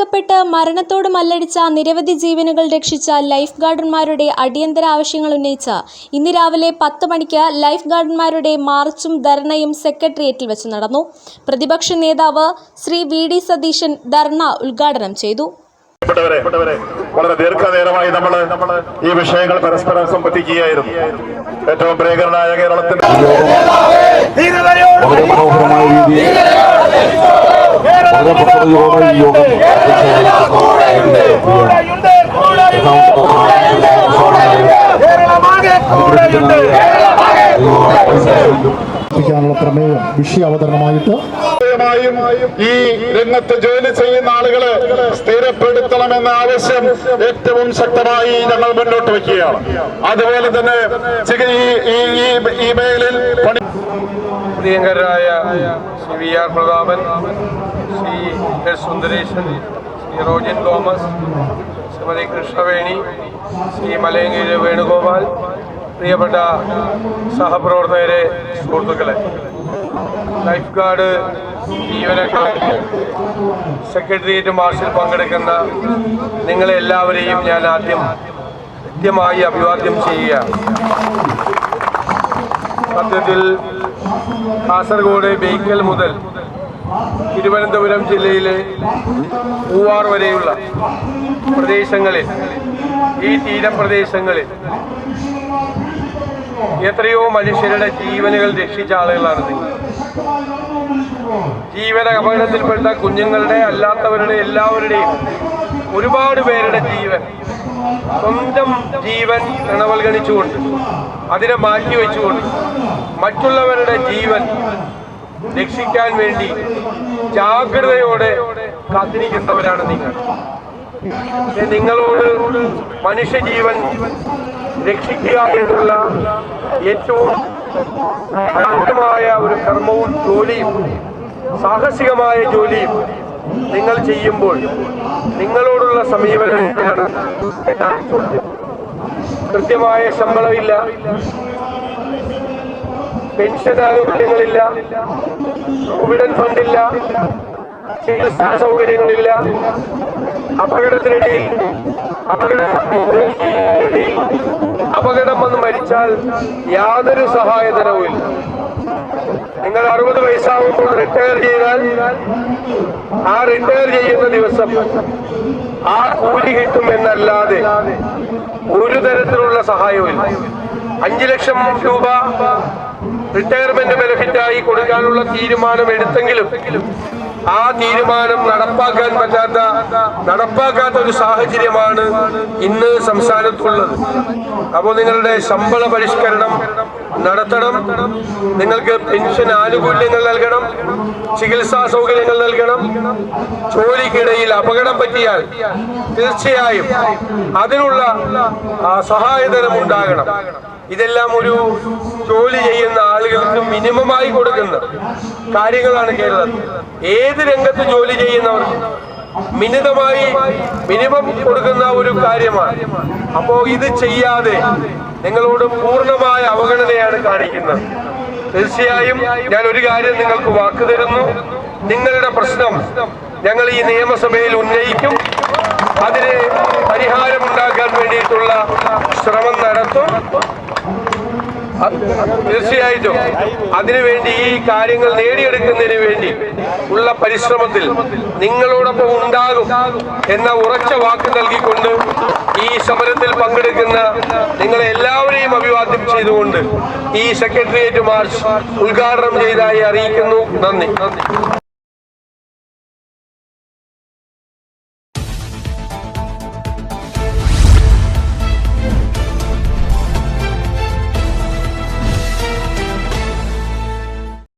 വെള്ളത്തിലകപ്പെട്ട് മരണത്തോട് മല്ലടിച്ച നിരവധി ജീവനുകൾ രക്ഷിച്ച ലൈഫ് ഗാർഡന്മാരുടെ അടിയന്തര ആവശ്യങ്ങൾ ഉന്നയിച്ച് ഇന്ന് രാവിലെ പത്ത് മണിക്ക് ലൈഫ് ഗാർഡന്മാരുടെ മാർച്ചും ധർണയും സെക്രട്ടേറിയറ്റിൽ വെച്ച് നടന്നു. പ്രതിപക്ഷ നേതാവ് ശ്രീ വി ഡി സതീശൻ ധർണ ഉദ്ഘാടനം ചെയ്തു. വളരെ ദീർഘനേരമായി നമ്മൾ ഈ വിഷയങ്ങൾ പരസ്പരം സംബന്ധിക്കുകയായിരുന്നു. ഏറ്റവും പ്രിയകരനായ കേരളത്തിന്റെ പക്വതയോടെ ഈ യോഗം ാനുള്ള പ്രമേയം വിഷയ അവതരണമായിട്ട്. ഈ രംഗത്ത് ജോലി ചെയ്യുന്ന ആളുകളെ സ്ഥിരപ്പെടുത്തണമെന്ന ആവശ്യം ഏറ്റവും ശക്തമായി ഞങ്ങൾ മുന്നോട്ട് വയ്ക്കുകയാണ്. അതുപോലെ തന്നെ ഈ മേഖലയിൽ പണി പ്രിയങ്കരായ Shri V R Prathapan Shri S Sundaresan Shri Rojin Thomas Shrimati Krishnaveni Shri Malayankiri Venugopal പ്രിയപ്പെട്ട സഹപ്രവർത്തകരെ സുഹൃത്തുക്കളെ. ലൈഫ് ഗാർഡ് ജീവനക്കാർ സെക്രട്ടേറിയറ്റ് മാർച്ചിൽ പങ്കെടുക്കുന്ന നിങ്ങളെ എല്ലാവരെയും ഞാൻ ആദ്യം കൃത്യമായി അഭിവാദ്യം ചെയ്യുകയാണ്. സത്യത്തിൽ കാസർഗോഡ് ബേക്കൽ മുതൽ തിരുവനന്തപുരം ജില്ലയിലെ പൂവാർ വരെയുള്ള പ്രദേശങ്ങളിൽ ഈ തീരപ്രദേശങ്ങളിൽ എത്രയോ മനുഷ്യരുടെ ജീവനുകൾ രക്ഷിച്ച ആളുകളാണ് നിങ്ങൾ. ജീവന അപകടത്തിൽപ്പെട്ട കുഞ്ഞുങ്ങളുടെ അല്ലാത്തവരുടെ എല്ലാവരുടെയും ഒരുപാട് പേരുടെ ജീവൻ സ്വന്തം ജീവൻ ഇണവൽഗണിച്ചുകൊണ്ട് അതിനെ മാറ്റിവെച്ചുകൊണ്ട് മറ്റുള്ളവരുടെ ജീവൻ രക്ഷിക്കാൻ വേണ്ടി ജാഗ്രതയോടെ കാത്തിരിക്കുന്നവരാണ് നിങ്ങൾ. നിങ്ങളോട് മനുഷ്യജീവൻ രക്ഷിക്കുക എന്നുള്ള ഏറ്റവും ശക്തമായ ഒരു കർമ്മവും ജോലിയും സാഹസികമായ ജോലിയും നിങ്ങൾ ചെയ്യുമ്പോൾ നിങ്ങളോടുള്ള സമീപനം കൃത്യമായ ശമ്പളമില്ല. പെൻഷൻ ആനുകൂല്യങ്ങളില്ല പ്രൊവിഡന്റ് ഫണ്ടില്ല ചികിത്സാ സൗകര്യങ്ങളില്ല അപകടത്തിനിടയിൽ അപകട അപകടം വന്ന് മരിച്ചാൽ യാതൊരു സഹായധനവുമില്ല നിങ്ങൾ അറുപത് വയസ്സാകുമ്പോൾ റിട്ടയർ ചെയ്താൽ ആ റിട്ടയർ ചെയ്യുന്ന ദിവസം ആ കൂലി കിട്ടും എന്നല്ലാതെ ഒരു തരത്തിലുള്ള സഹായവുമില്ല അഞ്ചു ലക്ഷം രൂപ റിട്ടയർമെന്റ് ബെനിഫിറ്റായി കൊടുക്കാനുള്ള തീരുമാനം എടുത്തെങ്കിലും ആ തീരുമാനം നടപ്പാക്കാൻ പറ്റാത്ത നടപ്പാക്കാത്ത ഒരു സാഹചര്യമാണ് ഇന്ന് സംസ്ഥാനത്തുള്ളത്. അപ്പോൾ നിങ്ങളുടെ ശമ്പള പരിഷ്കരണം നടത്തണം. നിങ്ങൾക്ക് പെൻഷൻ ആനുകൂല്യങ്ങൾ നൽകണം. ചികിത്സാ സൗകര്യങ്ങൾ നൽകണം. ജോലിക്കിടയിൽ അപകടം പറ്റിയാൽ തീർച്ചയായും അതിനുള്ള സഹായധനം ഉണ്ടാകണം. ഇതെല്ലാം ഒരു ജോലി ചെയ്യുന്ന ആളുകൾക്ക് മിനിമമായി കൊടുക്കുന്ന കാര്യങ്ങളാണ് കേരളത്തിൽ ഏത് രംഗത്ത് ജോലി ചെയ്യുന്നവർക്ക് മിനിതമായി മിനിമം കൊടുക്കുന്ന ഒരു കാര്യമാണ്. അപ്പോ ഇത് ചെയ്യാതെ നിങ്ങളോട് പൂർണമായ അവഗണനയാണ് കാണിക്കുന്നത്. തീർച്ചയായും ഞാൻ ഒരു കാര്യം നിങ്ങൾക്ക് വാക്ക് തരുന്നു. നിങ്ങളുടെ പ്രശ്നം ഞങ്ങൾ ഈ നിയമസഭയിൽ ഉന്നയിക്കും. അതിന് പരിഹാരമുണ്ടാക്കാൻ വേണ്ടിയിട്ടുള്ള ശ്രമം നടത്തും. തീർച്ചയായിട്ടും. അതിനുവേണ്ടി ഈ കാര്യങ്ങൾ നേടിയെടുക്കുന്നതിന് വേണ്ടി ഉള്ള പരിശ്രമത്തിൽ നിങ്ങളോടൊപ്പം ഉണ്ടാകും എന്ന ഉറച്ച വാക്ക് നൽകിക്കൊണ്ട് ഈ സമരത്തിൽ പങ്കെടുക്കുന്ന നിങ്ങളെ എല്ലാവരെയും അഭിവാദ്യം ചെയ്തുകൊണ്ട് ഈ സെക്രട്ടേറിയറ്റ് മാർച്ച് ഉദ്ഘാടനം ചെയ്തതായി അറിയിക്കുന്നു. നന്ദി.